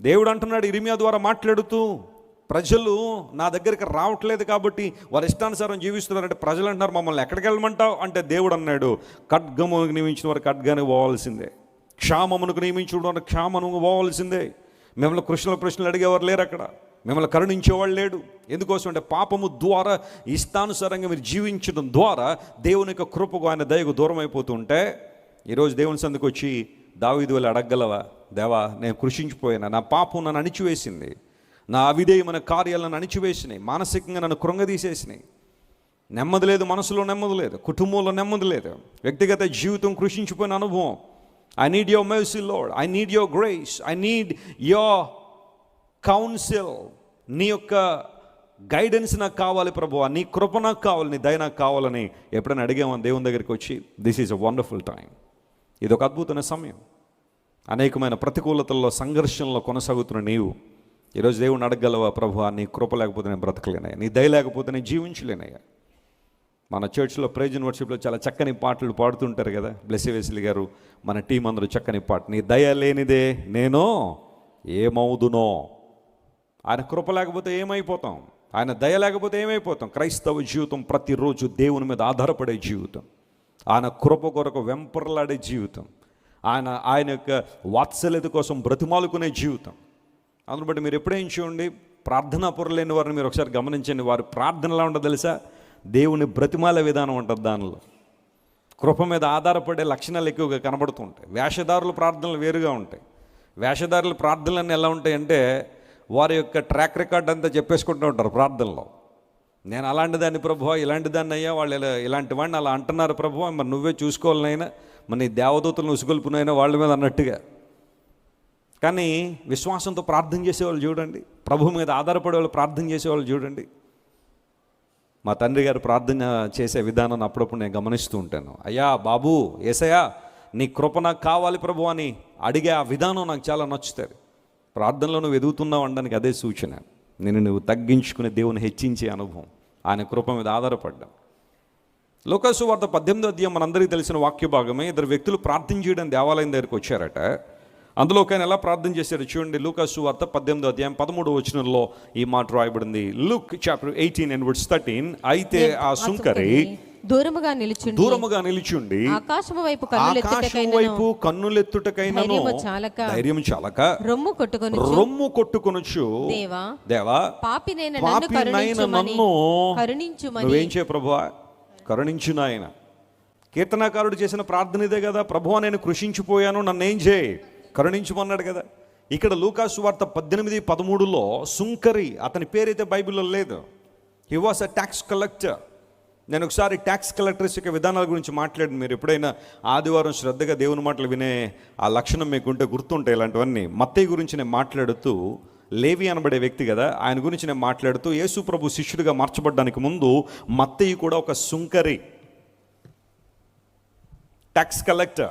దేవుడు అంటున్నాడు ఇరిమియా ద్వారా మాట్లాడుతూ ప్రజలు నా దగ్గరికి రావట్లేదు కాబట్టి వారి ఇష్టానుసారం జీవిస్తున్నారంటే ప్రజలు అంటున్నారు మమ్మల్ని ఎక్కడికి వెళ్ళమంటావు? అంటే దేవుడు అన్నాడు ఖడ్గమునకు నియమించిన వారు ఖడ్గానికి పోవాల్సిందే. క్షామమునకు నియమించిన వారు క్షామను పోవాల్సిందే. మిమ్మల్ని కృష్ణుల ప్రశ్నలు అడిగేవారు లేరు అక్కడ. మిమ్మల్ని కరుణించేవాడు లేడు. ఎందుకోసం అంటే పాపము ద్వారా ఇష్టానుసారంగా మీరు జీవించడం ద్వారా దేవుని యొక్క కృపకు ఆయన దయకు దూరం అయిపోతుంటే ఈరోజు దేవుని సందుకు వచ్చి దావీదు వెళ్ళి అడగలవా దేవా నేను కృషించిపోయినా? నా పాపం నన్ను అణిచివేసింది. నా అవిధేయమైన కార్యాలను అణిచివేసినాయి. మానసికంగా నన్ను కృంగదీసేసినాయి. నెమ్మది లేదు మనసులో నెమ్మది లేదు కుటుంబంలో నెమ్మది లేదు. వ్యక్తిగత జీవితం కృషించిపోయిన అనుభవం. I need your mercy lord I need your grace I need your counsel నీ యొక్క గైడెన్స్ నాకు కావాలి ప్రభు నీ కృప నాకు కావాలి నీ దయ నాకు కావాలని ఎప్పుడైనా అడిగామని దేవుని దగ్గరికి వచ్చి this is a wonderful time ఇది ఒక అద్భుతమైన సమయం. అనేకమైన ప్రతికూలతల్లో సంఘర్షణలో కొనసాగుతున్న నీవు ఈరోజు దేవుని అడగలవా ప్రభు నీ కృప లేకపోతే నేను బ్రతకలేనయ్యా. నీ దయ లేకపోతే నేను జీవించలేనయ్యా. మన చర్చ్లో ప్రైజ్ వర్షిప్లో చాలా చక్కని పాటలు పాడుతుంటారు కదా. బ్లెస్సి గారు మన టీం అందరూ చక్కని పాట. నీ దయ లేనిదే నేను ఏమవుదునో? ఆయన కృప లేకపోతే ఏమైపోతాం? ఆయన దయ లేకపోతే ఏమైపోతాం? క్రైస్తవ జీవితం ప్రతిరోజు దేవుని మీద ఆధారపడే జీవితం. ఆయన కృప కొరకు వెంపర్లాడే జీవితం. ఆయన ఆయన యొక్క వాత్సల్యత కోసం బ్రతిమాలుకునే జీవితం. అందును బట్టి మీరు ఎప్పుడేం చూడండి ప్రార్థనా పొరలేని వారిని మీరు ఒకసారి గమనించండి. వారి ప్రార్థనలా ఉంటుంది తెలుసా? దేవుని బ్రతిమాల విధానం ఉంటుంది దానిలో. కృప మీద ఆధారపడే లక్షణాలు ఎక్కువగా కనబడుతుంటాయి వేషధారుల ప్రార్థనలు వేరుగా ఉంటాయి. వేషధారుల ప్రార్థనలన్నీ ఎలా ఉంటాయంటే వారి యొక్క ట్రాక్ రికార్డ్ అంతా చెప్పేసుకుంటూ ఉంటారు ప్రార్థనలో. నేను అలాంటి దాన్ని ప్రభు ఇలాంటి దాన్ని అయ్యా వాళ్ళు ఇలా ఇలాంటి వాడిని అలా అంటున్నారు ప్రభు మరి నువ్వే చూసుకోవాలనైనా మన నీ దేవదూతలను ఉసుగొల్పునైనా వాళ్ళ మీద అన్నట్టుగా. కానీ విశ్వాసంతో ప్రార్థన చేసేవాళ్ళు చూడండి ప్రభు మీద ఆధారపడే వాళ్ళు ప్రార్థన చేసేవాళ్ళు చూడండి. మా తండ్రి గారు ప్రార్థన చేసే విధానాన్ని అప్పుడప్పుడు నేను గమనిస్తూ ఉంటాను. అయ్యా బాబు ఏసయ్యా నీ కృప నాకు కావాలి ప్రభు అని అడిగే ఆ విధానం నాకు చాలా నచ్చుతుంది ప్రార్థనలో నువ్వు ఎదుగుతున్నావు అనడానికి అదే సూచన. నేను నువ్వు తగ్గించుకునే దేవుని హెచ్చించే అనుభవం. ఆయన కృప మీద ఆధారపడ్డాం. లోకాసు వార్త పద్దెనిమిదో అధ్యాయం మనందరికీ తెలిసిన వాక్య భాగమే. ఇద్దరు వ్యక్తులు ప్రార్థన చేయడం దేవాలయం దగ్గరికి వచ్చారట. అందులో ఒక ఆయన ఎలా ప్రార్థన చేశారు చూడండి. లూకాసు వార్త పద్దెనిమిదో అధ్యాయం పదమూడు వచనంలో ఈ మాట రాయబడింది. Luke chapter eighteen and words thirteen. అయితే ఆ సుంకరి దూరముగా నిలుచుండి దూరముగా నిలిచుండి ఆకాశము వైపు ఆకాశం వైపు కన్నులెత్తుటకైనను ధైర్యము చాలక. ధైర్యం చాలక. రొమ్ము కొట్టుకొని రొమ్ము కొట్టుకొనొచ్చు దేవా దేవా పాపినైన నన్ను కరుణించుమని నన్ను కరుణించుమని. నువ్వేం చేయ ప్రభువా? కరుణించు నాయన. కీర్తనాకారుడు చేసిన ప్రార్థన ఇదే కదా. ప్రభువా నేను కృషించిపోయాను నన్ను ఏం చేయి? కరుణించుమన్నాడు కదా. ఇక్కడ లూకాసు వార్త పద్దెనిమిది పదమూడులో సుంకరి అతని పేరైతే బైబిల్లో లేదు. He was a tax collector నేను ఒకసారి ట్యాక్స్ కలెక్టర్స్ యొక్క విధానాల గురించి మాట్లాడి మీరు ఎప్పుడైనా ఆదివారం శ్రద్ధగా దేవుని మాటలు వినే ఆ లక్షణం మీకుంటే గుర్తుంటాయి ఇలాంటివన్నీ. మత్తయ్య గురించి నేను మాట్లాడుతూ లేవి అనబడే వ్యక్తి కదా ఆయన గురించి నేను మాట్లాడుతూ యేసు ప్రభు శిష్యుడిగా మార్చబడ్డానికి ముందు మత్తయ్య కూడా ఒక సుంకరి. ట్యాక్స్ కలెక్టర్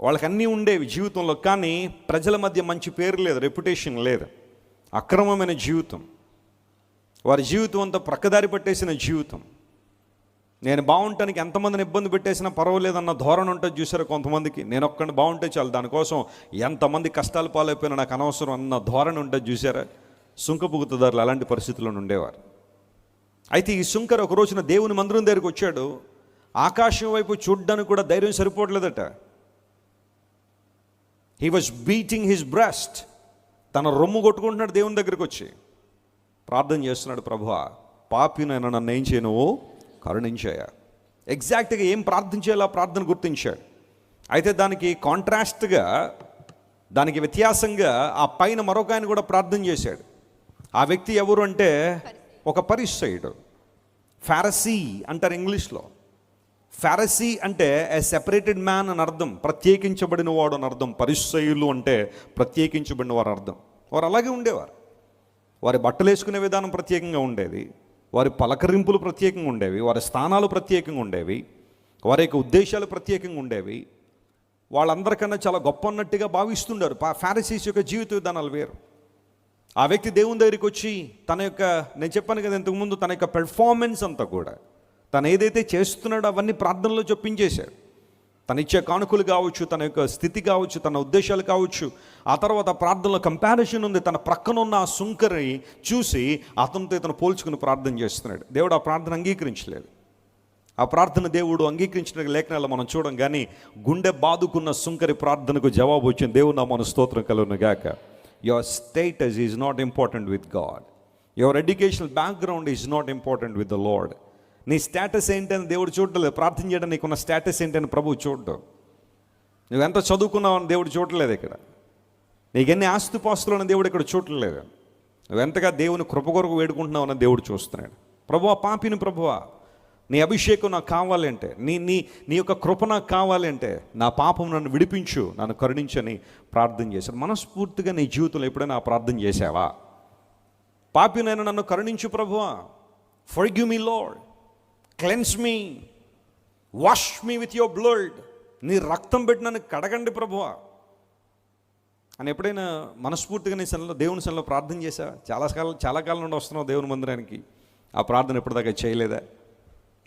వాళ్ళకి అన్నీ ఉండేవి జీవితంలో కానీ ప్రజల మధ్య మంచి పేరు లేదు రెప్యుటేషన్ లేదు. అక్రమమైన జీవితం. వారి జీవితం అంతా ప్రక్కదారి పట్టేసిన జీవితం. నేను బాగుంటానికి ఎంతమందిని ఇబ్బంది పెట్టేసినా పర్వాలేదన్న ధోరణి ఉంటుంది చూసారు కొంతమందికి? నేను ఒక్కడిని బాగుంటే చాలు. దానికోసం ఎంతమంది కష్టాలు పాలైపోయినా నాకు అనవసరం అన్న ధోరణి ఉంటుంది చూసారా సుంకపుగుతుదారులు అలాంటి పరిస్థితుల్లో ఉండేవారు. అయితే ఈ శుంకర్ ఒక రోజున దేవుని మందిరం దగ్గరికి వచ్చాడు. ఆకాశం వైపు చూడ్డానికి కూడా ధైర్యం సరిపోవట్లేదట. He was beating his breast తన రొమ్ము కొట్టుకుంటున్నాడు దేవుని దగ్గరికి వచ్చి. ప్రార్థన చేస్తున్నాడు ప్రభు పాపినైనా నన్ను ఏం చేయను? కరుణించాయా? ఎగ్జాక్ట్గా ఏం ప్రార్థించేలా ప్రార్థన గుర్తించాడు? అయితే దానికి కాంట్రాస్ట్గా దానికి వ్యత్యాసంగా ఆ పైన మరొక ఆయన కూడా ప్రార్థన చేశాడు. ఆ వ్యక్తి ఎవరు అంటే ఒక పరిసయుడు. ఫారసీ అంటారు ఇంగ్లీష్లో. ఫారసీ అంటే ఏ సెపరేటెడ్ మ్యాన్ అని అర్థం ప్రత్యేకించబడిన వాడు అని అర్థం. పరిసయులు అంటే ప్రత్యేకించబడిన వారు అర్థం. వారు అలాగే ఉండేవారు. వారి బట్టలు వేసుకునే విధానం ప్రత్యేకంగా ఉండేది. వారి పలకరింపులు ప్రత్యేకంగా ఉండేవి వారి స్థానాలు ప్రత్యేకంగా ఉండేవి వారి యొక్క ఉద్దేశాలు ప్రత్యేకంగా ఉండేవి. వాళ్ళందరికన్నా చాలా గొప్ప అన్నట్టుగా భావిస్తుండారు ఫారసీస్ యొక్క జీవిత విధానాలు వేరు. ఆ వ్యక్తి దేవుని దగ్గరికి వచ్చి తన యొక్క నేను చెప్పాను కదా ఇంతకుముందు తన యొక్క పెర్ఫార్మెన్స్ అంతా కూడా తను ఏదైతే చేస్తున్నాడో అవన్నీ ప్రార్థనలో చొప్పించేశాడు. తను ఇచ్చే కానుకలు కావచ్చు తన యొక్క స్థితి కావచ్చు తన ఉద్దేశాలు కావచ్చు ఆ తర్వాత ప్రార్థనలో కంపారిజన్ ఉంది తన ప్రక్కన ఉన్న ఆ సుంకరి చూసి అతనితో ఇతను పోల్చుకుని ప్రార్థన చేస్తున్నాడు. దేవుడు ఆ ప్రార్థన అంగీకరించలేదు. ఆ ప్రార్థన దేవుడు అంగీకరించిన లేఖనాలు మనం చూడం కానీ గుండె బాదుకున్న సుంకరి ప్రార్థనకు జవాబు వచ్చింది. దేవుడు నా మన స్తోత్రం కలుగును గాక. Your status is not important with God your educational background is not important with the lord నీ స్టేటస్ ఏంటని దేవుడు చూడలేదు. ప్రార్థన చేయడం నీకున్న స్టేటస్ ఏంటని ప్రభువు చూడడం. నువ్వెంత చదువుకున్నావు అని దేవుడు చూడలేదు ఇక్కడ. నీకెన్ని ఆస్తిపాస్తులు అని దేవుడు ఇక్కడ చూడలేదు. నువ్వెంతగా దేవుని కృప కొరకు వేడుకుంటున్నావు అని దేవుడు చూస్తున్నాడు. ప్రభువా పాపిని ప్రభువా నీ అభిషేకం నాకు కావాలంటే నీ నీ నీ యొక్క కృప నాకు కావాలంటే నా పాపం నన్ను విడిపించు నన్ను కరుణించని ప్రార్థన చేశాను మనస్ఫూర్తిగా నీ జీవితంలో ఎప్పుడైనా ప్రార్థన చేశావా? పాపినైనా నన్ను కరుణించు ప్రభువా. For me lord cleanse me wash me with your blood నీ రక్తం పెట్టి నన్ను కడగండి ప్రభువా. అని ఎప్పుడైనా మనస్ఫూర్తిగా నీ సెల్లో దేవుని సెల్లో ప్రార్థన చేశా? చాలా కాలం చాలా కాలం నుండి వస్తున్నావు దేవుని మందిరానికి. ఆ ప్రార్థన ఎప్పటిదాకా చేయలేదా?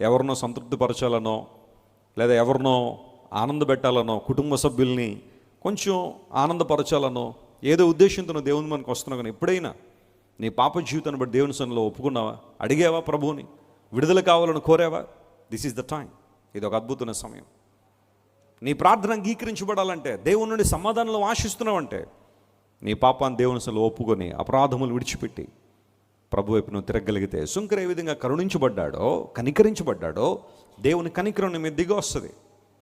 ఎవరినో సంతృప్తిపరచాలనో లేదా ఎవరినో ఆనందపెట్టాలనో కుటుంబ సభ్యుల్ని కొంచెం ఆనందపరచాలనో ఏదో ఉద్దేశంతో దేవుని మనకు వస్తున్నావు కానీ ఎప్పుడైనా నీ పాప జీవితాన్ని బట్టి దేవుని సన్నిలో ఒప్పుకున్నావా? అడిగావా ప్రభువుని? విడుదల కావాలని కోరావా? దిస్ ఈజ్ ద టైం ఇది ఒక అద్భుతమైన సమయం. నీ ప్రార్థన అంగీకరించబడాలంటే దేవుని నుండి సమాధానంలో ఆశిస్తున్నావంటే నీ పాపాన్ని దేవుని అసలు ఒప్పుకొని అపరాధములు విడిచిపెట్టి ప్రభు వైపు నువ్వు తిరగలిగితే సుంకర ఏ విధంగా కరుణించబడ్డాడో కనికరించబడ్డాడో దేవుని కనికరం మీద దిగి వస్తుంది.